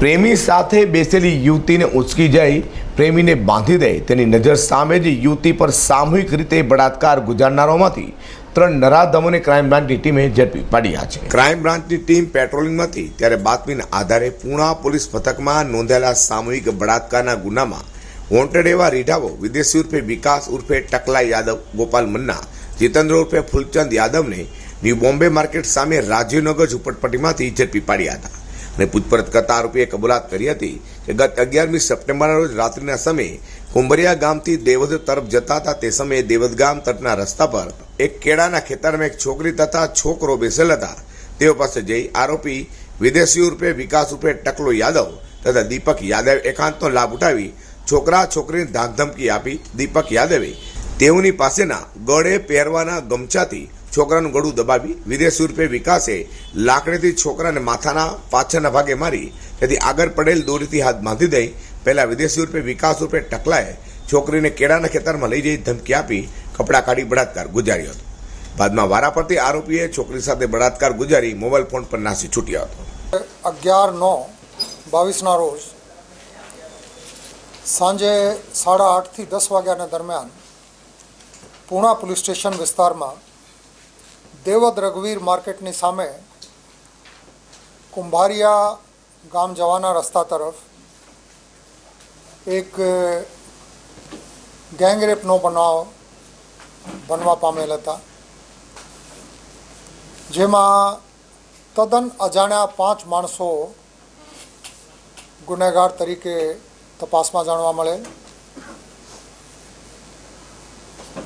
પ્રેમી સાથે બેસેલી યુવતીને ઉંચકી જઈ પ્રેમીને બાંધી દે તેની નજર સામે જ યુવતી પર સામૂહિક રીતે બળાત્કાર ગુજારનારોમાંથી ત્રણ નરાધમોને ક્રાઇમ બ્રાન્ચની ટીમે ઝડપી પાડ્યા છે. ક્રાઇમ બ્રાન્ચની ટીમ પેટ્રોલિંગમાં હતી ત્યારે બાતમીના આધારે પૂણા પોલીસ પથકમાં નોંધાયેલા સામૂહિક બળાત્કારના ગુનામાં વોન્ટેડ એવા રીઢાઓ વિદેશી ઉર્ફે વિકાસ ઉર્ફે ટકલા યાદવ, ગોપાલ મન્ના, જીતેન્દ્ર ઉર્ફે ફૂલચંદ યાદવને ન્યૂ બોમ્બે માર્કેટ સામે રાજીવનગર ઝુંપડપટ્ટીમાંથી ઝડપી પાડ્યા હતા. અને પૂછપરછ કરતા આરોપીએ કબૂલાત કરી હતી કે ગત અગિયારમી સપ્ટેમ્બરના રોજ રાત્રિના સમયે કુંભરિયા ગામથી દેવદ તરફ જતા હતા. તે સમયે દેવદ ગામ તટના રસ્તા પર એક કેળાના ખેતરમાં એક છોકરી તથા છોકરો બેસેલ હતા. તેઓ પાસે જઈ આરોપી વિદેશી રૂપે વિકાસ રૂપે ટકલો યાદવ તથા દીપક યાદવ એકાંતનો લાભ ઉઠાવી છોકરા છોકરીને ધાકધમકી આપી દીપક યાદવે તેઓની પાસેના ગળે પહેરવાના ગમછાથી છોકરાનું ગળું દબાવી વિદેશ રૂપે વિકાસે લાકડીથી છોકરાને માથાના પાછળના ભાગે મારી તેથી આગળ પડેલ દોરીથી હાથ બાંધી દઈ પહેલા વિદેશી રૂપે વિકાસ રૂપે ટકલાએ છોકરીને કેળાના ખેતરમાં લઈ જઈ ધમકી આપી કપડાં કાઢી બળાત્કાર ગુજાર્યો હતો. બાદમાં વારા પરથી આરોપીએ છોકરી સાથે બળાત્કાર ગુજારી મોબાઈલ ફોન પર નાસી છૂટ્યો હતો. અગિયાર નવ બાવીસના રોજ સાંજે સાડા આઠથી દસ વાગ્યાના દરમિયાન પૂણા પોલીસ સ્ટેશન વિસ્તારમાં દેવદ રઘુવીર માર્કેટની સામે કુંભારિયા ગામ જવાના રસ્તા તરફ એક ગેંગરેપનો બનાવ બનવા પામેલ હતા. જેમાં તદ્દન અજાણ્યા પાંચ માણસો ગુનેગાર તરીકે તપાસમાં જાણવા મળે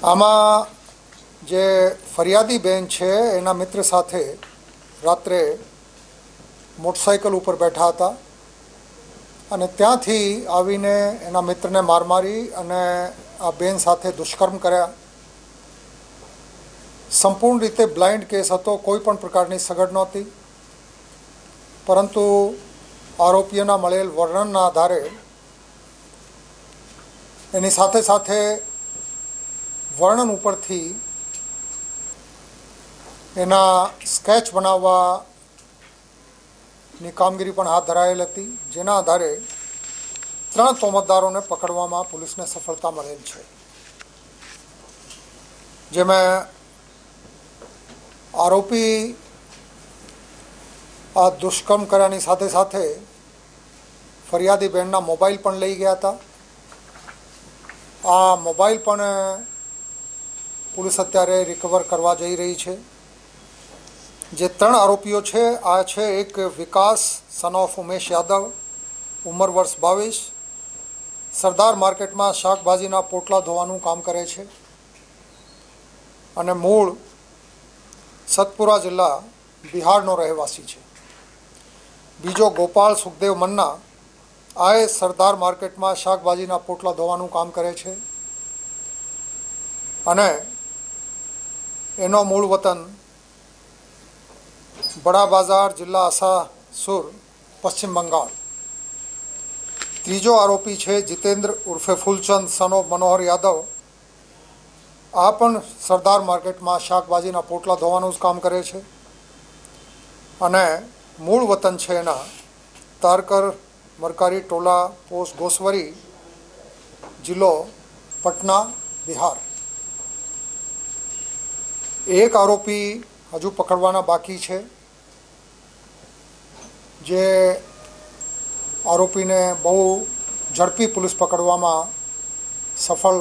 આમાં જે ફરિયાદી બેન છે, એના મિત્ર સાથે રાત્રે મોટરસાઇકલ ઉપર બેઠા હતા અને ત્યાંથી આવીને એના મિત્રને માર મારી અને આ બેન સાથે દુષ્કર્મ કર્યા. સંપૂર્ણ રીતે બ્લાઇન્ડ કેસ હતો, કોઈ પણ પ્રકારની સગડ નહોતી. પરંતુ આરોપીઓના મળેલ વર્ણનના આધારે એની સાથે સાથે વર્ણન ઉપરથી એના સ્કેચ બનાવવાની કામગીરી પણ હાથ ધરાયેલ હતી, જેના આધારે ત્રણ તોમતદારોને પકડવામાં પોલીસને સફળતા મળેલ છે. જેમાં આરોપી આ દુષ્કર્મ કર્યાની સાથે સાથે ફરિયાદી બહેનના મોબાઈલ પણ લઈ ગયા હતા. આ મોબાઈલ પણ પોલીસ અત્યારે રિકવર કરવા જઈ રહી છે. જે ત્રણ આરોપીઓ છે, આ છે એક વિકાસ સન ઓફ ઉમેશ યાદવ, ઉંમર વર્ષ બાવીસ, સરદાર માર્કેટમાં શાકભાજીના પોટલા ધોવાનું કામ કરે છે. અને મૂળ સતપુરા જિલ્લા બિહારનો રહેવાસી છે. બીજો ગોપાલ સુખદેવ મન્ના, આએ સરદાર માર્કેટમાં શાકભાજીના પોટલા ધોવાનું કામ કરે છે. અને એનો મૂળ વતન બડા બાજાર જિલ્લા આસાસુર પશ્ચિમ બંગાળ ત્રીજો આરોપી છે જીતેન્દ્ર ઉર્ફે ફૂલચંદ સનો મનોહર યાદવ આ પણ સરદાર માર્કેટમાં શાકભાજીના પોટલા ધોવાનું જ કામ કરે છે। અને મૂળ વતન છે એના, તારકર, મરકારી, ટોલા પોસ્ટ ગોસવરી, જિલ્લો, પટના, બિહાર। એક આરોપી હજુ પકડવાના બાકી છે. જે આરોપીને બહુ ઝડપી પોલીસ પકડવામાં સફળ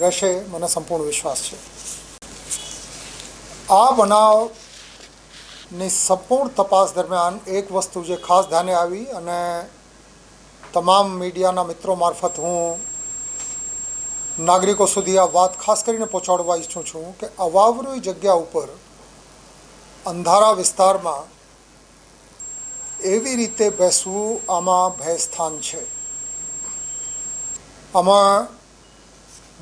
રહેશે મને સંપૂર્ણ વિશ્વાસ છે. આ બનાવની સંપૂર્ણ તપાસ દરમિયાન એક વસ્તુ જે ખાસ ધ્યાને આવી અને તમામ મીડિયાના મિત્રો મારફત હું નાગરિકો સુધી આ વાત ખાસ કરીને પહોંચાડવા ઈચ્છું છું કે અવાવરૂ જગ્યા ઉપર અંધારા વિસ્તારમાં એવી રીતે બેસવું આમાં ભયસ્થાન છે. આમાં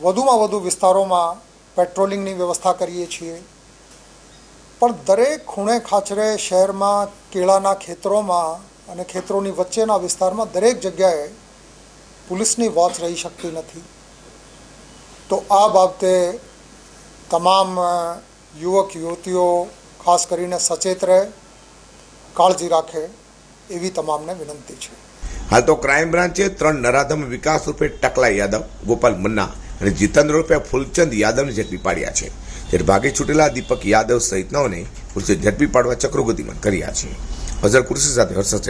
વધુમાં વધુ વિસ્તારોમાં પેટ્રોલિંગની વ્યવસ્થા કરીએ છીએ. પણ દરેક ખૂણે ખાચરે શહેરમાં, કેળાના ખેતરોમાં અને ખેતરોની વચ્ચેના વિસ્તારમાં દરેક જગ્યાએ પોલીસની વોચ રહી શકતી નથી. તો આ બાબતે તમામ યુવક, યુવતીઓ ખાસ કરીને સચેત રહે, કાળજી રાખે એવી તમામને વિનંતી છે. હાલ તો ક્રાઇમ બ્રાન્ચે ત્રણ નરાધમ વિકાસ રૂપે ટકલા યાદવ, ગોપાલ મન્ના અને જીતેન્દ્ર રૂપે ફૂલચંદ યાદવને ઝડપી પાડ્યા છે. જ્યારે ભાગી છૂટેલા દીપક યાદવ સહિતનાઓને પોલીસે ઝડપી પાડવા ચક્રો ગતિમાન કર્યા છે. અઝર કુર્સી સાથે હર્ષદ